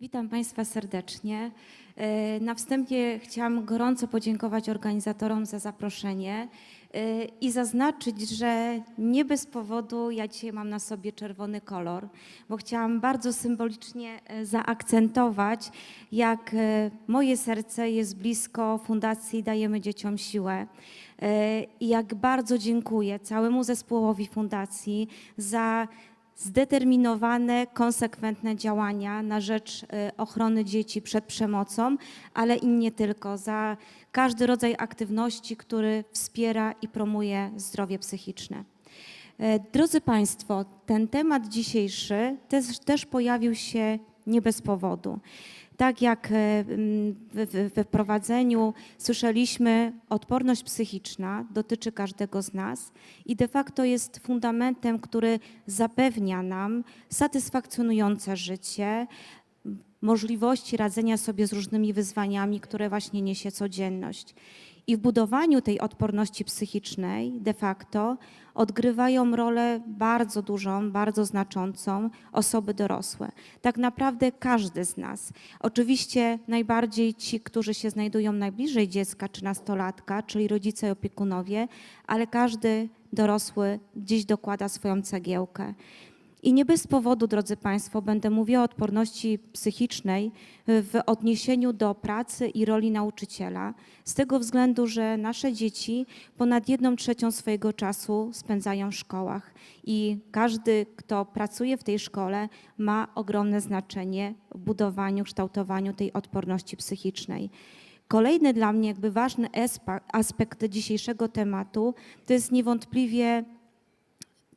Witam Państwa serdecznie. E, Na wstępie chciałam gorąco podziękować organizatorom za zaproszenie e, i zaznaczyć, że nie bez powodu ja dzisiaj mam na sobie czerwony kolor, bo chciałam bardzo symbolicznie e, zaakcentować, jak moje serce jest blisko Fundacji Dajemy Dzieciom Siłę. I jak bardzo dziękuję całemu zespołowi Fundacji za zdeterminowane, konsekwentne działania na rzecz e, ochrony dzieci przed przemocą, ale i nie tylko, za każdy rodzaj aktywności, który wspiera i promuje zdrowie psychiczne. E, Drodzy Państwo, ten temat dzisiejszy też, też pojawił się nie bez powodu. Tak jak e, w, wprowadzeniu słyszeliśmy, odporność psychiczna dotyczy każdego z nas i de facto jest fundamentem, który zapewnia nam satysfakcjonujące życie, możliwości radzenia sobie z różnymi wyzwaniami, które właśnie niesie codzienność. I w budowaniu tej odporności psychicznej de facto odgrywają rolę bardzo dużą, bardzo znaczącą osoby dorosłe. Tak naprawdę każdy z nas. Oczywiście najbardziej ci, którzy się znajdują najbliżej dziecka czy nastolatka, czyli rodzice i opiekunowie, ale każdy dorosły gdzieś dokłada swoją cegiełkę. I nie bez powodu, drodzy Państwo, będę mówiła o odporności psychicznej w odniesieniu do pracy i roli nauczyciela, z tego względu, że nasze dzieci ponad jedną trzecią swojego czasu spędzają w szkołach i każdy, kto pracuje w tej szkole, ma ogromne znaczenie w budowaniu, kształtowaniu tej odporności psychicznej. Kolejny dla mnie jakby ważny aspekt dzisiejszego tematu to jest niewątpliwie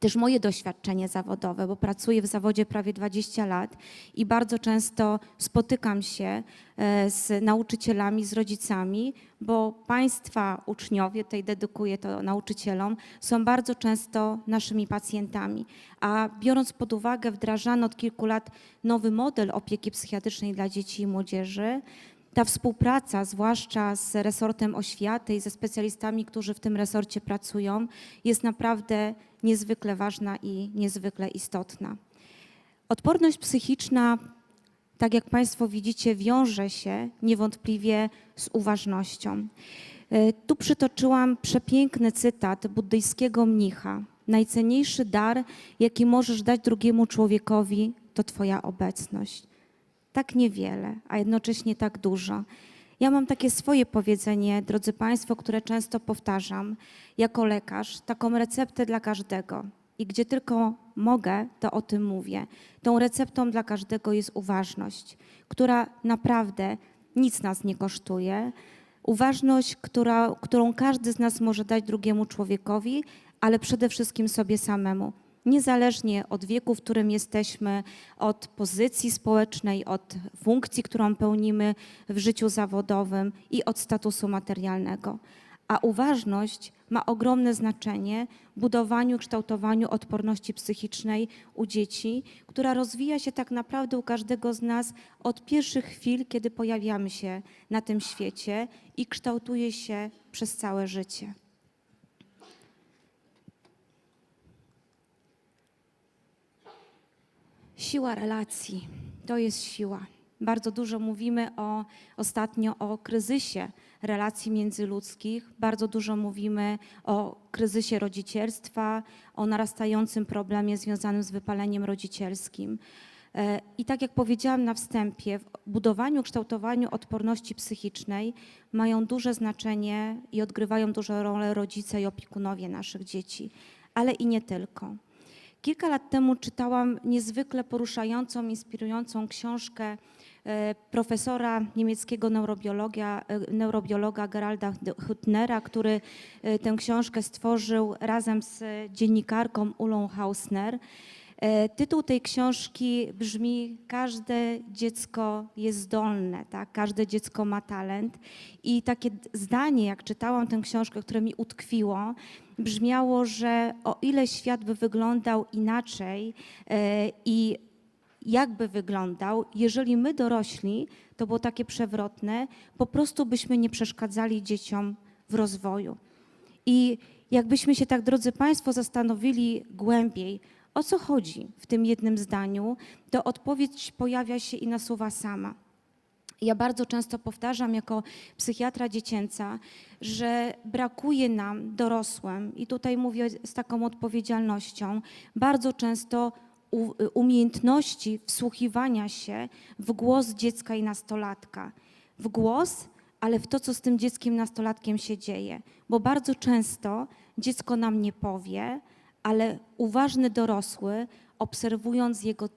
też moje doświadczenie zawodowe, bo pracuję w zawodzie prawie 20 lat i bardzo często spotykam się e, z nauczycielami, z rodzicami, bo Państwa uczniowie, tutaj dedykuję to nauczycielom, są bardzo często naszymi pacjentami. A biorąc pod uwagę wdrażany od kilku lat nowy model opieki psychiatrycznej dla dzieci i młodzieży, ta współpraca, zwłaszcza z resortem oświaty i ze specjalistami, którzy w tym resorcie pracują, jest naprawdę niezwykle ważna i niezwykle istotna. Odporność psychiczna, tak jak Państwo widzicie, wiąże się niewątpliwie z uważnością. E, Tu przytoczyłam przepiękny cytat buddyjskiego mnicha. Najcenniejszy dar, jaki możesz dać drugiemu człowiekowi, to Twoja obecność tak niewiele, a jednocześnie tak dużo. Ja mam takie swoje powiedzenie, drodzy Państwo, które często powtarzam jako lekarz, taką receptę dla każdego. I gdzie tylko mogę, to o tym mówię. Tą receptą dla każdego jest uważność, która naprawdę nic nas nie kosztuje. Uważność, która, którą każdy z nas może dać drugiemu człowiekowi, ale przede wszystkim sobie samemu niezależnie od wieku, w którym jesteśmy, od pozycji społecznej, od funkcji, którą pełnimy w życiu zawodowym i od statusu materialnego. A uważność ma ogromne znaczenie w budowaniu, kształtowaniu odporności psychicznej u dzieci, która rozwija się tak naprawdę u każdego z nas od pierwszych chwil, kiedy pojawiamy się na tym świecie i kształtuje się przez całe życie. Siła relacji to jest siła. Bardzo dużo mówimy o, ostatnio o kryzysie relacji międzyludzkich, bardzo dużo mówimy o kryzysie rodzicielstwa, o narastającym problemie związanym z wypaleniem rodzicielskim. E, I tak jak powiedziałam na wstępie, w budowaniu, kształtowaniu odporności psychicznej mają duże znaczenie i odgrywają dużą rolę rodzice i opiekunowie naszych dzieci, ale i nie tylko. Kilka lat temu czytałam niezwykle poruszającą, inspirującą książkę e, profesora niemieckiego neurobiologa, e, neurobiologa Geralda Hüttnera, który e, tę książkę stworzył razem z dziennikarką Ulą Hausner. E, Tytuł tej książki brzmi Każde dziecko jest zdolne, tak? każde dziecko ma talent. I takie zdanie, jak czytałam tę książkę, które mi utkwiło, brzmiało, że o ile świat by wyglądał inaczej e, i jakby wyglądał, jeżeli my dorośli, to było takie przewrotne, po prostu byśmy nie przeszkadzali dzieciom w rozwoju. I jakbyśmy się tak, drodzy Państwo, zastanowili głębiej, O co chodzi w tym jednym zdaniu? To odpowiedź pojawia się i nasuwa sama. Ja bardzo często powtarzam jako psychiatra dziecięca, że brakuje nam dorosłym, i tutaj mówię z taką odpowiedzialnością, bardzo często umiejętności wsłuchiwania się w głos dziecka i nastolatka. W głos, ale w to, co z tym dzieckiem, nastolatkiem się dzieje. Bo bardzo często dziecko nam nie powie, ale uważny dorosły, obserwując jego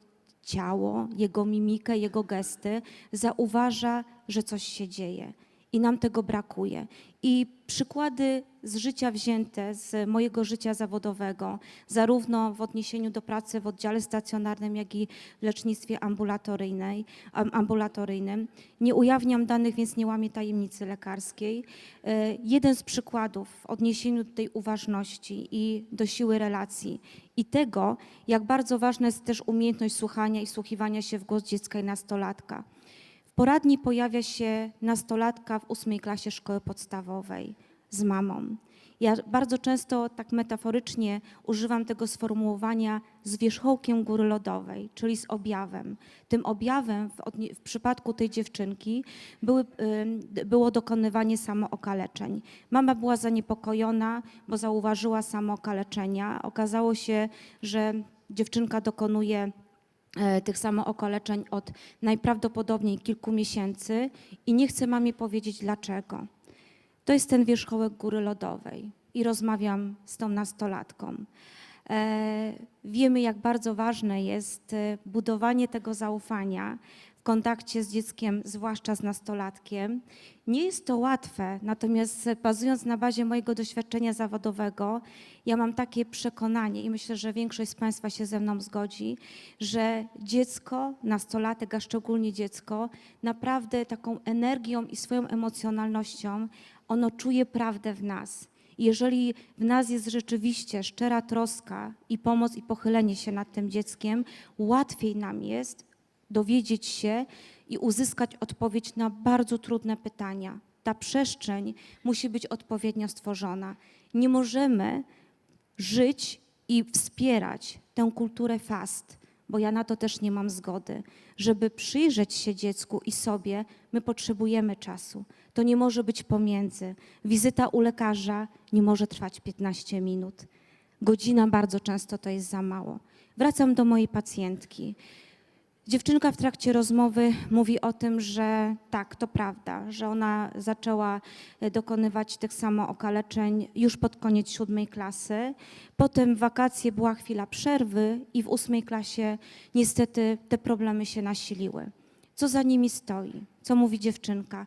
ciało, jego mimikę, jego gesty, zauważa, że coś się dzieje. I nam tego brakuje. I przykłady z życia wzięte, z mojego życia zawodowego, zarówno w odniesieniu do pracy w oddziale stacjonarnym, jak i w lecznictwie ambulatoryjnej, am- ambulatoryjnym. Nie ujawniam danych, więc nie łamię tajemnicy lekarskiej. E, Jeden z przykładów w odniesieniu do tej uważności i do siły relacji i tego, jak bardzo ważna jest też umiejętność słuchania i słuchiwania się w głos dziecka i nastolatka. Poradni pojawia się nastolatka w ósmej klasie szkoły podstawowej z mamą. Ja bardzo często tak metaforycznie używam tego sformułowania z wierzchołkiem góry lodowej, czyli z objawem. Tym objawem w, w przypadku tej dziewczynki były, było dokonywanie samookaleczeń. Mama była zaniepokojona, bo zauważyła samookaleczenia. Okazało się, że dziewczynka dokonuje tych samookaleczeń od najprawdopodobniej kilku miesięcy i nie chcę mamie powiedzieć dlaczego. To jest ten wierzchołek góry lodowej i rozmawiam z tą nastolatką. E, wiemy, jak bardzo ważne jest e, budowanie tego zaufania kontakcie z dzieckiem, zwłaszcza z nastolatkiem. Nie jest to łatwe, natomiast bazując na bazie mojego doświadczenia zawodowego, ja mam takie przekonanie i myślę, że większość z Państwa się ze mną zgodzi, że dziecko, nastolatek, a szczególnie dziecko, naprawdę taką energią i swoją emocjonalnością, ono czuje prawdę w nas. Jeżeli w nas jest rzeczywiście szczera troska i pomoc i pochylenie się nad tym dzieckiem, łatwiej nam jest dowiedzieć się i uzyskać odpowiedź na bardzo trudne pytania. Ta przestrzeń musi być odpowiednio stworzona. Nie możemy żyć i wspierać tę kulturę fast, bo ja na to też nie mam zgody. Żeby przyjrzeć się dziecku i sobie, my potrzebujemy czasu. To nie może być pomiędzy. Wizyta u lekarza nie może trwać 15 minut. Godzina bardzo często to jest za mało. Wracam do mojej pacjentki. Dziewczynka w trakcie rozmowy mówi o tym, że tak, to prawda, że ona zaczęła e, dokonywać tych samookaleczeń już pod koniec siódmej klasy. Potem w wakacje była chwila przerwy i w ósmej klasie niestety te problemy się nasiliły. Co za nimi stoi? Co mówi dziewczynka?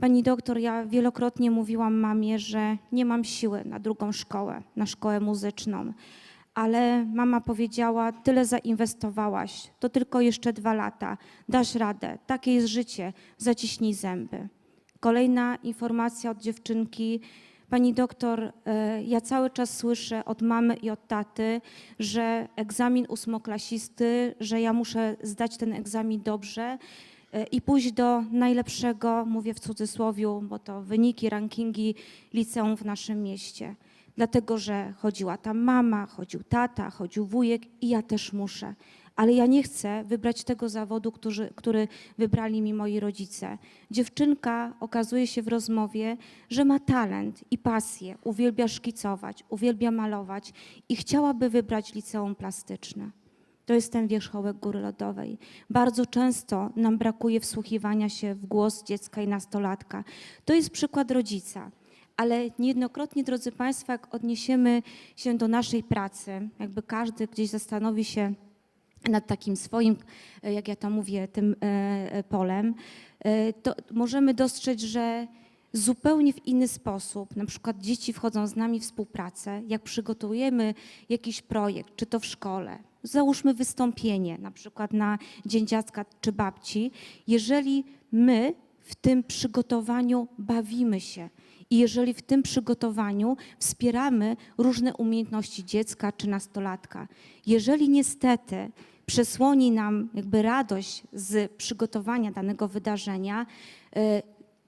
Pani doktor, ja wielokrotnie mówiłam mamie, że nie mam siły na drugą szkołę, na szkołę muzyczną ale mama powiedziała: Tyle zainwestowałaś, to tylko jeszcze dwa lata, dasz radę, takie jest życie, zaciśnij zęby. Kolejna informacja od dziewczynki. Pani doktor, e, ja cały czas słyszę od mamy i od taty, że egzamin ósmoklasisty, że ja muszę zdać ten egzamin dobrze e, i pójść do najlepszego, mówię w cudzysłowie, bo to wyniki, rankingi liceum w naszym mieście dlatego że chodziła tam mama, chodził tata, chodził wujek i ja też muszę. Ale ja nie chcę wybrać tego zawodu, który, który wybrali mi moi rodzice. Dziewczynka okazuje się w rozmowie, że ma talent i pasję, uwielbia szkicować, uwielbia malować i chciałaby wybrać liceum plastyczne. To jest ten wierzchołek góry lodowej. Bardzo często nam brakuje wsłuchiwania się w głos dziecka i nastolatka. To jest przykład rodzica ale niejednokrotnie, drodzy Państwo, jak odniesiemy się do naszej pracy, jakby każdy gdzieś zastanowi się nad takim swoim, e, jak ja to mówię, tym e, e, polem, to możemy dostrzec, że zupełnie w inny sposób, na przykład dzieci wchodzą z nami w współpracę, jak przygotujemy jakiś projekt, czy to w szkole, załóżmy wystąpienie, na przykład na Dzień Dziecka czy Babci, jeżeli my w tym przygotowaniu bawimy się, i jeżeli w tym przygotowaniu wspieramy różne umiejętności dziecka czy nastolatka, jeżeli niestety przesłoni nam jakby radość z przygotowania danego wydarzenia, e,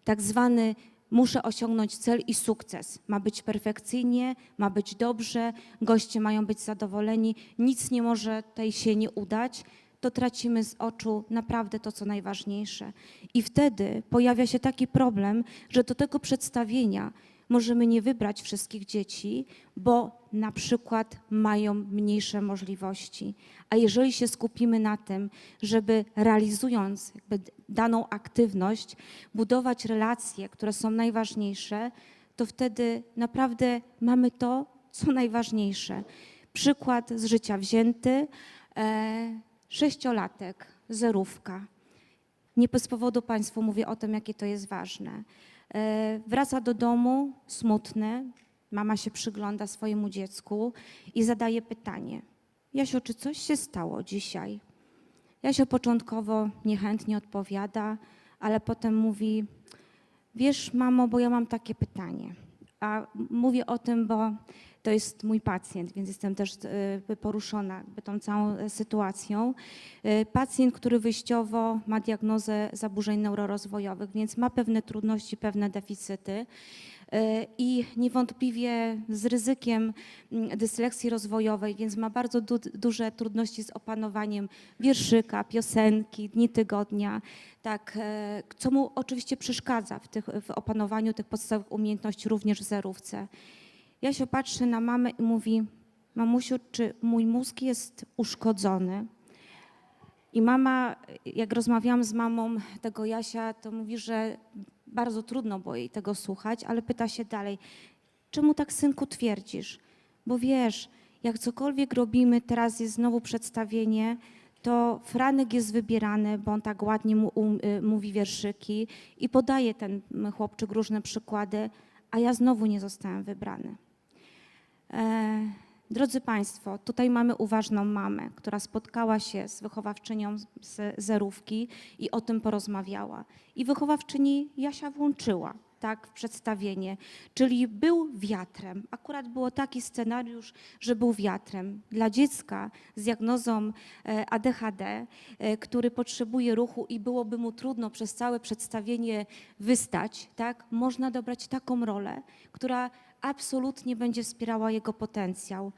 tak zwany muszę osiągnąć cel i sukces. Ma być perfekcyjnie, ma być dobrze, goście mają być zadowoleni, nic nie może tej się nie udać, to tracimy z oczu naprawdę to, co najważniejsze. I wtedy pojawia się taki problem, że do tego przedstawienia możemy nie wybrać wszystkich dzieci, bo na przykład mają mniejsze możliwości. A jeżeli się skupimy na tym, żeby realizując daną aktywność, budować relacje, które są najważniejsze, to wtedy naprawdę mamy to, co najważniejsze. Przykład z życia wzięty. E, sześciolatek, zerówka. Nie bez powodu Państwu mówię o tym, jakie to jest ważne. E, Wraca do domu smutny, mama się przygląda swojemu dziecku i zadaje pytanie: Jasio, czy coś się stało dzisiaj? Jasio początkowo niechętnie odpowiada, ale potem mówi: Wiesz, mamo, bo ja mam takie pytanie. A mówię o tym, bo to jest mój pacjent, więc jestem też e, poruszona tą całą e, sytuacją. E, Pacjent, który wyjściowo ma diagnozę zaburzeń neurorozwojowych, więc ma pewne trudności, pewne deficyty i niewątpliwie z ryzykiem mm, dysleksji rozwojowej, więc ma bardzo du duże trudności z opanowaniem wierszyka, piosenki, dni tygodnia, tak, e, co mu oczywiście przeszkadza w, tych, w opanowaniu tych podstawowych umiejętności również w zerówce. Jasio patrzy na mamę i mówi, mamusiu, czy mój mózg jest uszkodzony? I mama, jak rozmawiałam z mamą tego Jasia, to mówi, że bardzo trudno było jej tego słuchać, ale pyta się dalej, czemu tak synku twierdzisz? Bo wiesz, jak cokolwiek robimy, teraz jest znowu przedstawienie, to Franek jest wybierany, bo on tak ładnie mu, um, y, mówi wierszyki i podaje ten chłopczyk różne przykłady, a ja znowu nie zostałem wybrany. E, Drodzy Państwo, tutaj mamy uważną mamę, która spotkała się z wychowawczynią z zerówki i o tym porozmawiała. I wychowawczyni Jasia włączyła tak, w przedstawienie, czyli był wiatrem. Akurat było taki scenariusz, że był wiatrem. Dla dziecka z diagnozą e, ADHD, e, który potrzebuje ruchu i byłoby mu trudno przez całe przedstawienie wystać, tak, można dobrać taką rolę, która absolutnie będzie wspierała jego potencjał.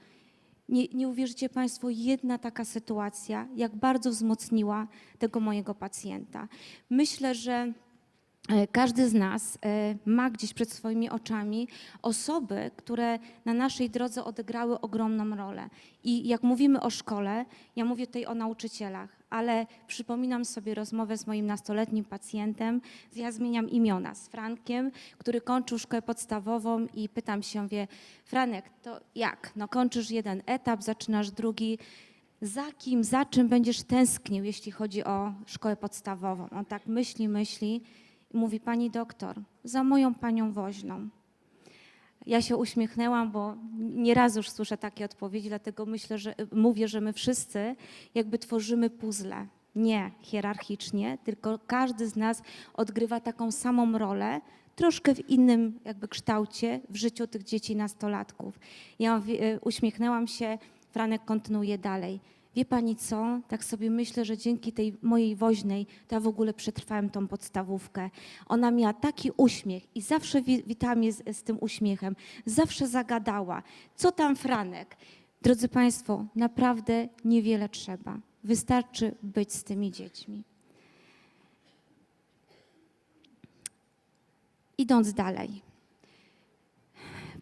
Nie, nie uwierzycie Państwo, jedna taka sytuacja, jak bardzo wzmocniła tego mojego pacjenta. Myślę, że e, każdy z nas e, ma gdzieś przed swoimi oczami osoby, które na naszej drodze odegrały ogromną rolę. I jak mówimy o szkole, ja mówię tutaj o nauczycielach, ale przypominam sobie rozmowę z moim nastoletnim pacjentem. Ja zmieniam imiona z Frankiem, który kończył szkołę podstawową i pytam się, wie, Franek, to jak? No kończysz jeden etap, zaczynasz drugi. Za kim, za czym będziesz tęsknił, jeśli chodzi o szkołę podstawową? On tak myśli, myśli i mówi, pani doktor, za moją panią woźną. Ja się uśmiechnęłam, bo nieraz już słyszę takie odpowiedzi, dlatego myślę, że mówię, że my wszyscy jakby tworzymy puzzle. Nie hierarchicznie, tylko każdy z nas odgrywa taką samą rolę, troszkę w innym jakby kształcie w życiu tych dzieci nastolatków. Ja mówię- uśmiechnęłam się, Franek kontynuuje dalej. Wie pani co? Tak sobie myślę, że dzięki tej mojej woźnej to ja w ogóle przetrwałem tą podstawówkę. Ona miała taki uśmiech i zawsze wi- witała mnie z, z tym uśmiechem. Zawsze zagadała. Co tam Franek? Drodzy Państwo, naprawdę niewiele trzeba. Wystarczy być z tymi dziećmi. Idąc dalej.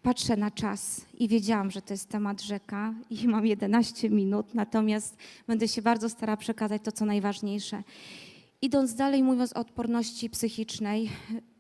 Patrzę na czas i wiedziałam, że to jest temat rzeka i mam 11 minut, natomiast będę się bardzo starała przekazać to, co najważniejsze. Idąc dalej, mówiąc o odporności psychicznej,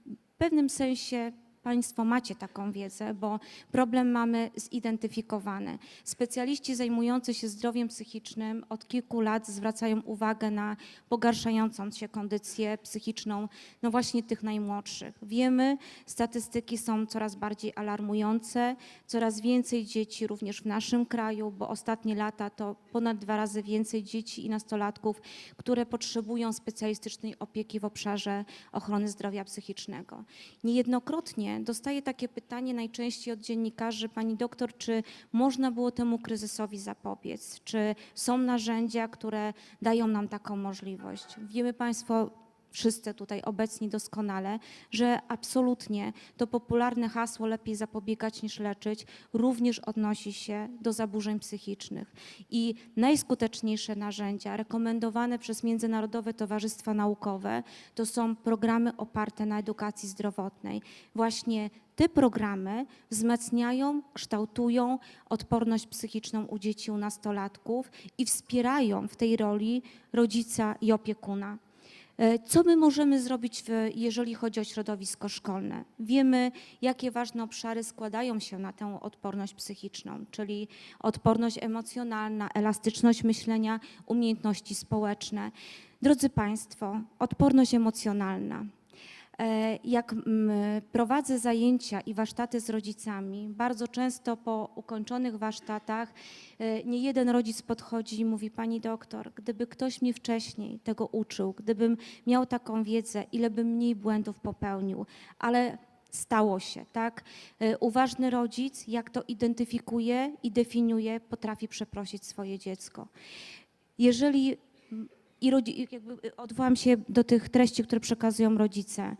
w pewnym sensie Państwo macie taką wiedzę, bo problem mamy zidentyfikowany. Specjaliści zajmujący się zdrowiem psychicznym od kilku lat zwracają uwagę na pogarszającą się kondycję psychiczną, no właśnie tych najmłodszych. Wiemy, statystyki są coraz bardziej alarmujące, coraz więcej dzieci również w naszym kraju, bo ostatnie lata to ponad dwa razy więcej dzieci i nastolatków, które potrzebują specjalistycznej opieki w obszarze ochrony zdrowia psychicznego. Niejednokrotnie dostaję takie pytanie najczęściej od dziennikarzy, pani doktor, czy można było temu kryzysowi zapobiec? Czy są narzędzia, które dają nam taką możliwość? Wiemy Państwo, wszyscy tutaj obecni doskonale, że absolutnie to popularne hasło lepiej zapobiegać niż leczyć również odnosi się do zaburzeń psychicznych. I najskuteczniejsze narzędzia rekomendowane przez Międzynarodowe Towarzystwa Naukowe to są programy oparte na edukacji zdrowotnej. Właśnie te programy wzmacniają, kształtują odporność psychiczną u dzieci, u nastolatków i wspierają w tej roli rodzica i opiekuna. E, Co my możemy zrobić, w, jeżeli chodzi o środowisko szkolne? Wiemy, jakie ważne obszary składają się na tę odporność psychiczną, czyli odporność emocjonalna, elastyczność myślenia, umiejętności społeczne. Drodzy Państwo, odporność emocjonalna. E, Jak prowadzę zajęcia i warsztaty z rodzicami, bardzo często po ukończonych warsztatach e, nie jeden rodzic podchodzi i mówi: Pani doktor, gdyby ktoś mnie wcześniej tego uczył, gdybym miał taką wiedzę, ile bym mniej błędów popełnił, ale stało się, tak? E, Uważny rodzic, jak to identyfikuje i definiuje, potrafi przeprosić swoje dziecko. Jeżeli i jakby odwołam się do tych treści, które przekazują rodzice.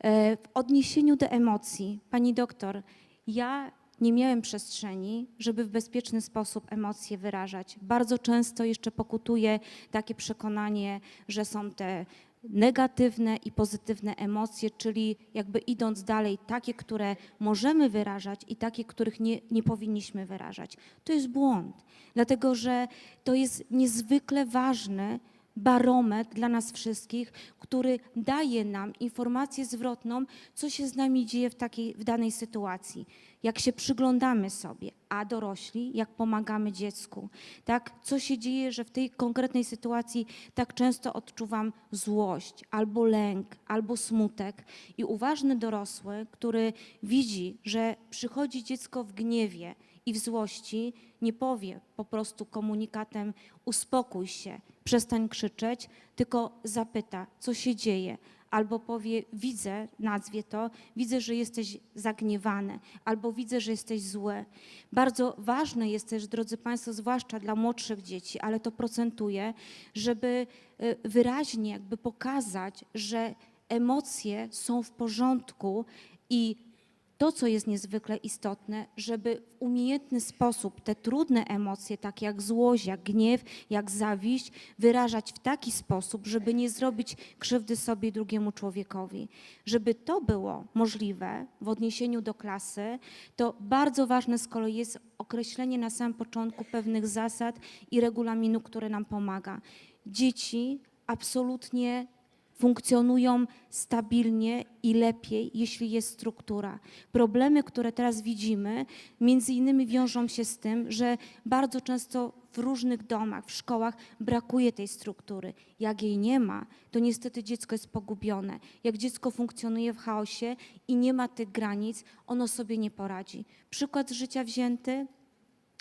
E, W odniesieniu do emocji, pani doktor, ja nie miałem przestrzeni, żeby w bezpieczny sposób emocje wyrażać. Bardzo często jeszcze pokutuje takie przekonanie, że są te negatywne i pozytywne emocje, czyli jakby idąc dalej, takie, które możemy wyrażać i takie, których nie, nie powinniśmy wyrażać. To jest błąd, dlatego że to jest niezwykle ważny barometr dla nas wszystkich, który daje nam informację zwrotną, co się z nami dzieje w, takiej, w danej sytuacji. Jak się przyglądamy sobie, a dorośli, jak pomagamy dziecku, tak? Co się dzieje, że w tej konkretnej sytuacji tak często odczuwam złość, albo lęk, albo smutek. I uważny dorosły, który widzi, że przychodzi dziecko w gniewie i w złości, nie powie po prostu komunikatem uspokój się, przestań krzyczeć, tylko zapyta, co się dzieje. Albo powie, widzę, nazwie to, widzę, że jesteś zagniewany, albo widzę, że jesteś zły. Bardzo ważne jest też, drodzy Państwo, zwłaszcza dla młodszych dzieci, ale to procentuje, żeby y, wyraźnie jakby pokazać, że emocje są w porządku i to, co jest niezwykle istotne, żeby w umiejętny sposób te trudne emocje, takie jak złość, jak gniew, jak zawiść, wyrażać w taki sposób, żeby nie zrobić krzywdy sobie drugiemu człowiekowi. Żeby to było możliwe w odniesieniu do klasy, to bardzo ważne z kolei jest określenie na samym początku pewnych zasad i regulaminu, który nam pomaga. Dzieci absolutnie funkcjonują stabilnie i lepiej, jeśli jest struktura. Problemy, które teraz widzimy, między innymi wiążą się z tym, że bardzo często w różnych domach, w szkołach brakuje tej struktury. Jak jej nie ma, to niestety dziecko jest pogubione. Jak dziecko funkcjonuje w chaosie i nie ma tych granic, ono sobie nie poradzi. Przykład z życia wzięty,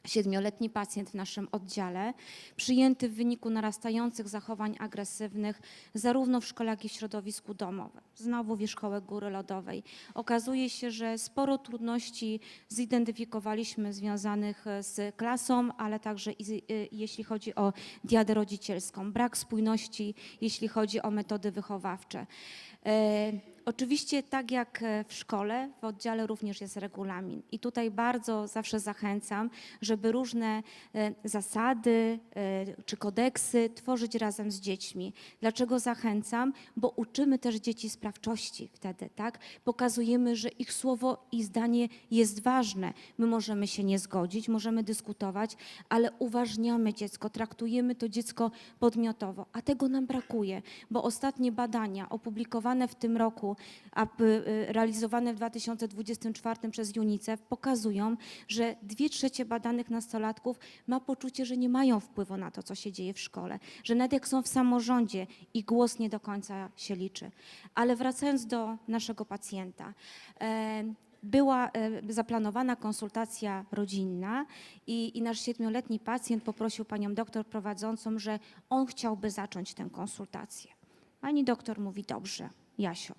Siedmioletni pacjent w naszym oddziale, przyjęty w wyniku narastających zachowań agresywnych zarówno w szkole, jak i w środowisku domowym. Znowu wierzchołek góry lodowej. Okazuje się, że sporo trudności zidentyfikowaliśmy związanych e, z klasą, ale także y, jeśli chodzi o diadę rodzicielską. Brak spójności, jeśli chodzi o metody wychowawcze. Oczywiście, tak jak e, w szkole, w oddziale również jest regulamin. I tutaj bardzo zawsze zachęcam, żeby różne e, zasady e, czy kodeksy tworzyć razem z dziećmi. Dlaczego zachęcam? Bo uczymy też dzieci sprawczości wtedy, tak? Pokazujemy, że ich słowo i zdanie jest ważne. My możemy się nie zgodzić, możemy dyskutować, ale uważniamy dziecko, traktujemy to dziecko podmiotowo, a tego nam brakuje, bo ostatnie badania opublikowane w tym roku, realizowane w 2024 przez UNICEF pokazują, że dwie trzecie badanych nastolatków ma poczucie, że nie mają wpływu na to, co się dzieje w szkole, że nawet jak są w samorządzie, ich głos nie do końca się liczy. Ale wracając do naszego pacjenta. E, była e, zaplanowana konsultacja rodzinna i, i nasz siedmioletni pacjent poprosił panią doktor prowadzącą, że on chciałby zacząć tę konsultację. Pani doktor mówi, dobrze, Jasio.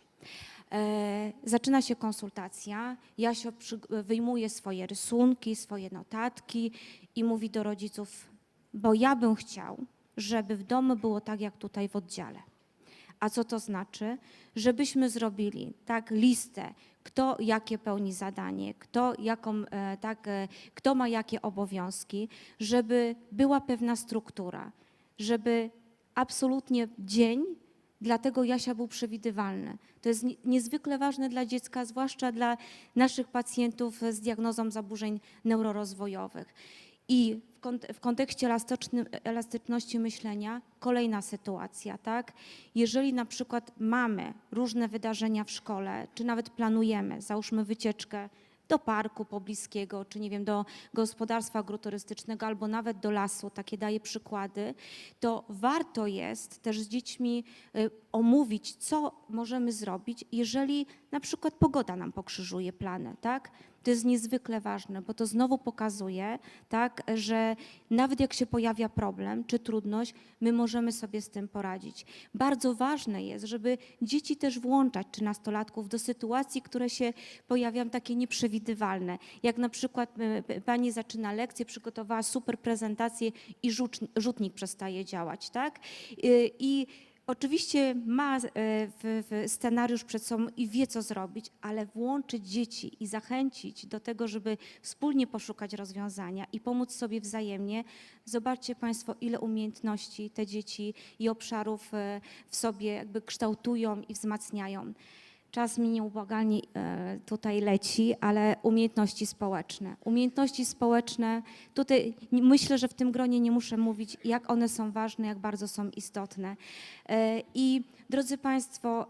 E, zaczyna się konsultacja. Jasio przy, wyjmuje swoje rysunki, swoje notatki i mówi do rodziców, bo ja bym chciał, żeby w domu było tak jak tutaj w oddziale. A co to znaczy? Żebyśmy zrobili tak listę, kto jakie pełni zadanie, kto, jaką, e, tak, e, kto ma jakie obowiązki, żeby była pewna struktura, żeby absolutnie dzień dla tego Jasia był przewidywalny. To jest nie- niezwykle ważne dla dziecka, zwłaszcza dla naszych pacjentów z diagnozą zaburzeń neurorozwojowych. I w, kont- w kontekście elastyczności myślenia kolejna sytuacja, tak? Jeżeli na przykład mamy różne wydarzenia w szkole, czy nawet planujemy, załóżmy wycieczkę do parku pobliskiego, czy nie wiem, do gospodarstwa agroturystycznego, albo nawet do lasu, takie daję przykłady, to warto jest też z dziećmi y, omówić, co możemy zrobić, jeżeli na przykład pogoda nam pokrzyżuje plany, tak? To jest niezwykle ważne, bo to znowu pokazuje, tak, że nawet jak się pojawia problem czy trudność, my możemy sobie z tym poradzić. Bardzo ważne jest, żeby dzieci też włączać, czy nastolatków, do sytuacji, które się pojawiają takie nieprzewidywalne. Jak na przykład e, p- pani zaczyna lekcję, przygotowała super prezentację i rzut- rzutnik przestaje działać, tak? Y, I Oczywiście ma e, scenariusz przed sobą i wie, co zrobić, ale włączyć dzieci i zachęcić do tego, żeby wspólnie poszukać rozwiązania i pomóc sobie wzajemnie. Zobaczcie Państwo, ile umiejętności te dzieci i obszarów e, w sobie jakby kształtują i wzmacniają. Czas mi nieubłagalnie e, tutaj leci, ale umiejętności społeczne. Umiejętności społeczne, tutaj myślę, że w tym gronie nie muszę mówić, jak one są ważne, jak bardzo są istotne. E, I drodzy Państwo,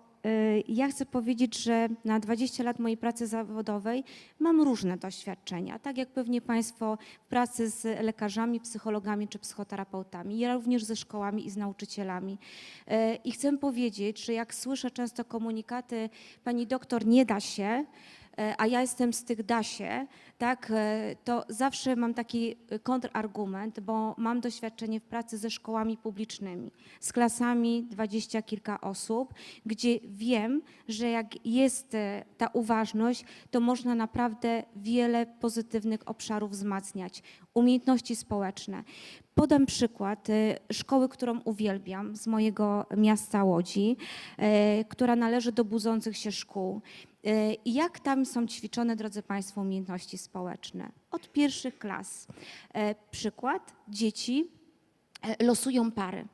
ja chcę powiedzieć, że na 20 lat mojej pracy zawodowej mam różne doświadczenia. Tak jak pewnie Państwo w pracy z lekarzami, psychologami czy psychoterapeutami, ja również ze szkołami i z nauczycielami. E, I chcę powiedzieć, że jak słyszę często komunikaty, pani doktor, nie da się, a ja jestem z tych da się, tak, e, to zawsze mam taki e, kontrargument, bo mam doświadczenie w pracy ze szkołami publicznymi, z klasami dwadzieścia kilka osób, gdzie wiem, że jak jest e, ta uważność, to można naprawdę wiele pozytywnych obszarów wzmacniać. Umiejętności społeczne. Podam przykład e, szkoły, którą uwielbiam z mojego miasta Łodzi, e, która należy do budzących się szkół. E, I jak tam są ćwiczone, drodzy Państwo, umiejętności społeczne? Od pierwszych klas. E, Przykład, dzieci e, losują pary.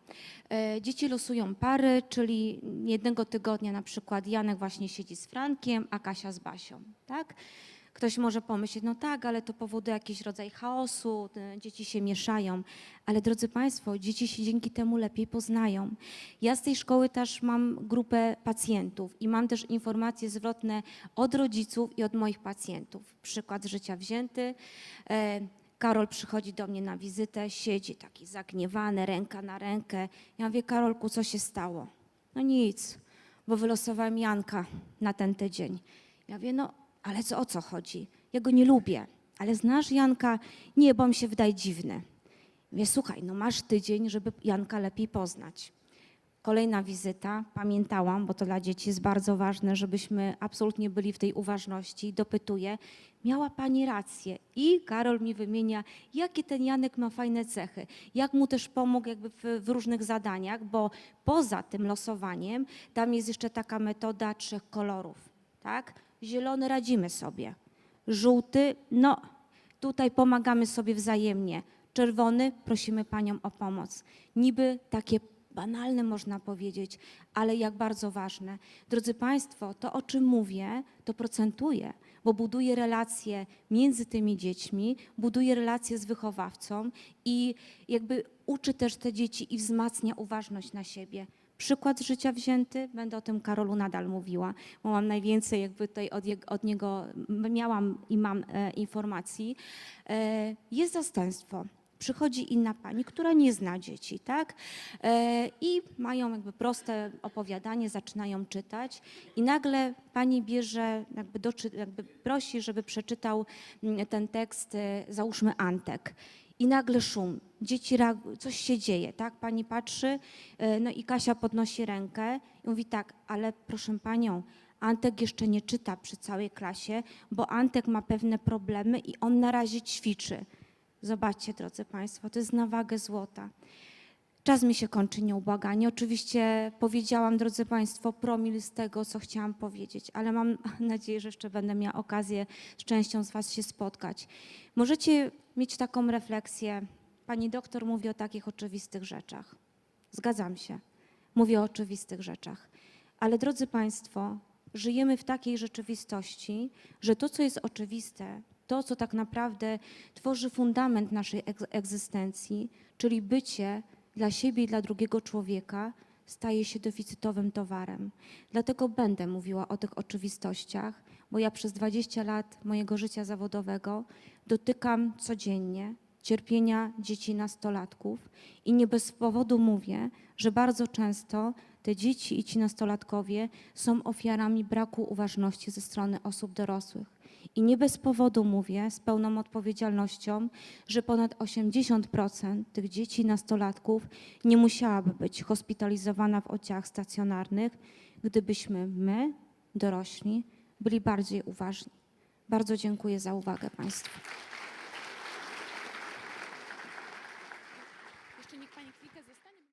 E, Dzieci losują pary, czyli jednego tygodnia na przykład Janek właśnie siedzi z Frankiem, a Kasia z Basią, tak? Ktoś może pomyśleć, no tak, ale to powoduje jakiś rodzaj chaosu, dzieci się mieszają. Ale drodzy Państwo, dzieci się dzięki temu lepiej poznają. Ja z tej szkoły też mam grupę pacjentów i mam też informacje zwrotne od rodziców i od moich pacjentów. Przykład życia wzięty. E, Karol przychodzi do mnie na wizytę, siedzi taki zagniewany, ręka na rękę. Ja mówię, Karolku, co się stało? No nic, bo wylosowałem Janka na ten tydzień. Ja mówię, no ale co, o co chodzi? Ja go nie lubię. Ale znasz Janka? Nie, bo mi się wydaje dziwny. Mówię, słuchaj, no masz tydzień, żeby Janka lepiej poznać. Kolejna wizyta, pamiętałam, bo to dla dzieci jest bardzo ważne, żebyśmy absolutnie byli w tej uważności. Dopytuję, miała pani rację. I Karol mi wymienia, jakie ten Janek ma fajne cechy, jak mu też pomógł jakby w, w różnych zadaniach, bo poza tym losowaniem tam jest jeszcze taka metoda trzech kolorów. Tak? Zielony radzimy sobie, żółty, no tutaj pomagamy sobie wzajemnie. Czerwony, prosimy panią o pomoc. Niby takie banalne można powiedzieć, ale jak bardzo ważne. Drodzy Państwo, to o czym mówię, to procentuje, bo buduje relacje między tymi dziećmi, buduje relacje z wychowawcą i jakby uczy też te dzieci i wzmacnia uważność na siebie. Przykład życia wzięty, będę o tym Karolu nadal mówiła, bo mam najwięcej jakby tutaj od, od niego miałam i mam e, informacji. E, jest zastępstwo. Przychodzi inna pani, która nie zna dzieci, tak? E, I mają jakby proste opowiadanie, zaczynają czytać i nagle pani bierze, jakby, doczy, jakby prosi, żeby przeczytał mm, ten tekst, e, załóżmy Antek. I nagle szum, dzieci reagują, coś się dzieje, tak? Pani patrzy, e, no i Kasia podnosi rękę i mówi tak, ale proszę panią, Antek jeszcze nie czyta przy całej klasie, bo Antek ma pewne problemy i on na razie ćwiczy. Zobaczcie, drodzy Państwo, to jest na wagę złota. Czas mi się kończy nieubłaganie. Oczywiście powiedziałam, drodzy Państwo, promil z tego, co chciałam powiedzieć, ale mam nadzieję, że jeszcze będę miała okazję z częścią z Was się spotkać. Możecie mieć taką refleksję. Pani doktor mówi o takich oczywistych rzeczach. Zgadzam się. Mówię o oczywistych rzeczach. Ale drodzy Państwo, żyjemy w takiej rzeczywistości, że to, co jest oczywiste, to, co tak naprawdę tworzy fundament naszej egz- egzystencji, czyli bycie dla siebie i dla drugiego człowieka, staje się deficytowym towarem. Dlatego będę mówiła o tych oczywistościach, bo ja przez 20 lat mojego życia zawodowego dotykam codziennie cierpienia dzieci nastolatków i nie bez powodu mówię, że bardzo często te dzieci i ci nastolatkowie są ofiarami braku uważności ze strony osób dorosłych. I nie bez powodu mówię z pełną odpowiedzialnością, że ponad 80% tych dzieci i nastolatków nie musiałaby być hospitalizowana w oddziałach stacjonarnych, gdybyśmy my, dorośli, byli bardziej uważni. Bardzo dziękuję za uwagę Państwu.